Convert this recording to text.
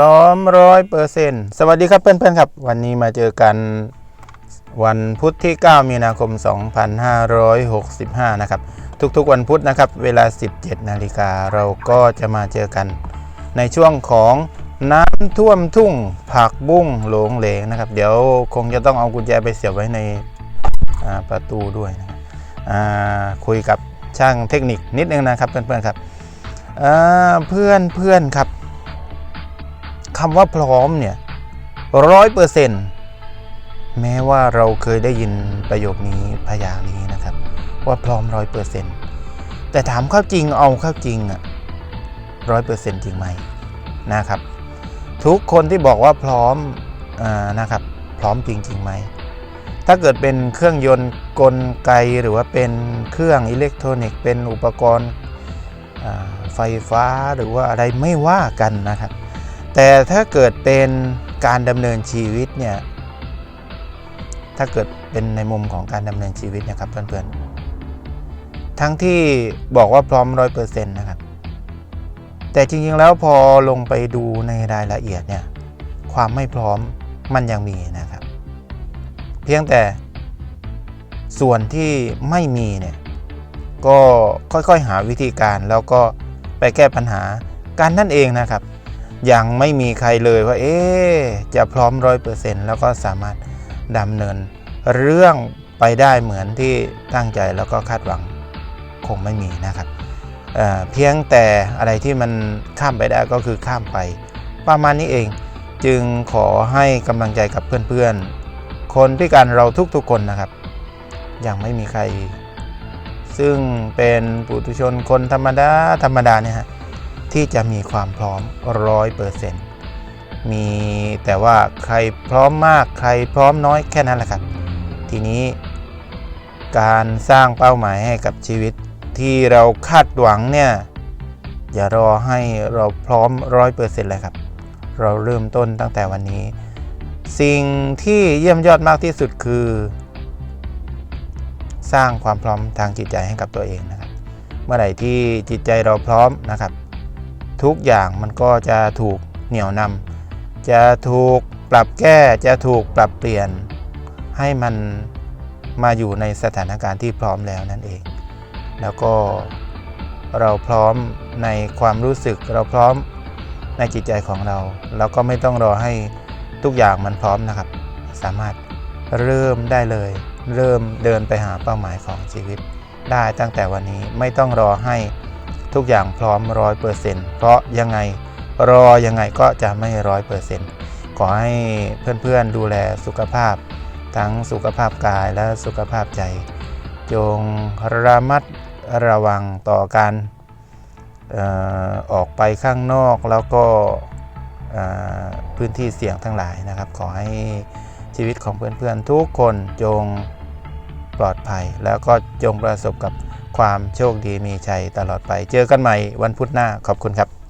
ร้อมร้อยเปอร์เซ็นต์สวัสดีครับเพื่อนๆครับ วันนี้มาเจอกันวันพุธที่ 9 มีนาคม 2565 นะครับ ทุกๆวันพุธนะครับ เวลา 17 นาฬิกาเราก็จะมาเจอกัน ในช่วงของน้ำท่วมทุ่งผักบุ้งหลงเหลงนะครับ เดี๋ยวคงจะต้องเอากุญแจไปเสียบไว้ในประตูด้วยนะคุยกับช่างเทคนิคนิดนึงนะครับเพื่อนๆครับเพื่อนเพื่อนครับ คำว่าพร้อมเนี่ยร้อยเปอร์เซ็นต์แม้ว่าเราเคยได้ยินประโยคนี้พยางค์นี้นะครับ ว่าพร้อมร้อยเปอร์เซ็นต์แต่ถามเข้าจริงเอาเข้าจริงอะร้อยเปอร์เซ็นต์จริงไหมนะครับ ทุกคนที่บอกว่าพร้อมอนะครับ พร้อมจริงๆไหมถ้าเกิดเป็นเครื่องยนต์กลไกหรือว่าเป็นเครื่องอิเล็กทรอนิกส์เป็นอุปกรณ์ไฟฟ้าหรือว่าอะไรไม่ว่ากันนะครับ แต่ถ้าเกิดเป็นการดำเนินชีวิตเนี่ยถ้าเกิดเป็นในมุมของการดำเนินชีวิตนะครับเพื่อนๆ ทั้งที่บอกว่าพร้อมร้อยเปอร์เซ็นต์นะครับ แต่จริงๆแล้วพอลงไปดูในรายละเอียดเนี่ยความไม่พร้อมมันยังมีนะครับ เพียงแต่ส่วนที่ไม่มีเนี่ยก็ค่อยๆหาวิธีการแล้วก็ไปแก้ปัญหาการนั่นเองนะครับ ยังไม่มีใครเลยว่า เอ๊จะพร้อมร้อยเปอร์เซ็นต์แล้วก็สามารถดำเนิน เรื่องไปได้เหมือนที่ตั้งใจแล้วก็คาดหวังคงไม่มีนะครับเเพียงแต่อะไรที่มันข้ามไปได้ก็คือข้ามไป ประมาณนี้เองจึงขอให้กำลังใจกับเพื่อนๆ คนพิการเราทุกๆคนนะครับ ยังไม่มีใคร ซึ่งเป็นปุถุชนคนธรรมดาธรรมดาเนี่ยฮะ ที่จะมีความพร้อมร้อยเปอร์เซ็นต์มีแต่ว่าใครพร้อมมากใครพร้อมน้อยแค่นั้นแหละครับ ทีนี้ การสร้างเป้าหมายให้กับชีวิตที่เราคาดหวังเนี่ย อย่ารอให้เราพร้อมร้อยเปอร์เซ็นต์เลยครับ เราเริ่มต้นตั้งแต่วันนี้ สิ่งที่เยี่ยมยอดมากที่สุดคือ สร้างความพร้อมทางจิตใจให้กับตัวเองนะครับ เมื่อไหร่ที่จิตใจเราพร้อมนะครับ ทุกอย่างมันก็จะถูกเหนี่ยวนำจะถูกปรับแก้จะถูกปรับเปลี่ยน ให้มันมาอยู่ในสถานการณ์ที่พร้อมแล้วนั่นเอง แล้วก็เราพร้อมในความรู้สึกเราพร้อมในจิตใจของเราแล้วก็ไม่ต้องรอให้ทุกอย่างมันพร้อมนะครับ สามารถเริ่มได้เลย เริ่มเดินไปหาเป้าหมายของชีวิต ได้ตั้งแต่วันนี้ไม่ต้องรอให้ ทุกอย่างพร้อมร้อยเปอร์เซ็นต์เพราะยังไงรอยังไงก็จะไม่ร้อยเปอร์เซ็นต์ขอให้เพื่อนๆดูแลสุขภาพ ทั้งสุขภาพกายและสุขภาพใจ จงระมัดระวังต่อการออกไปข้างนอกแล้วก็พื้นที่เสี่ยงทั้งหลายนะครับ ขอให้ชีวิตของเพื่อนๆทุกคนจงปลอดภัย แล้วก็จงประสบกับ ความโชคดีมีชัยตลอดไป เจอกันใหม่วันพุธหน้าขอบคุณครับ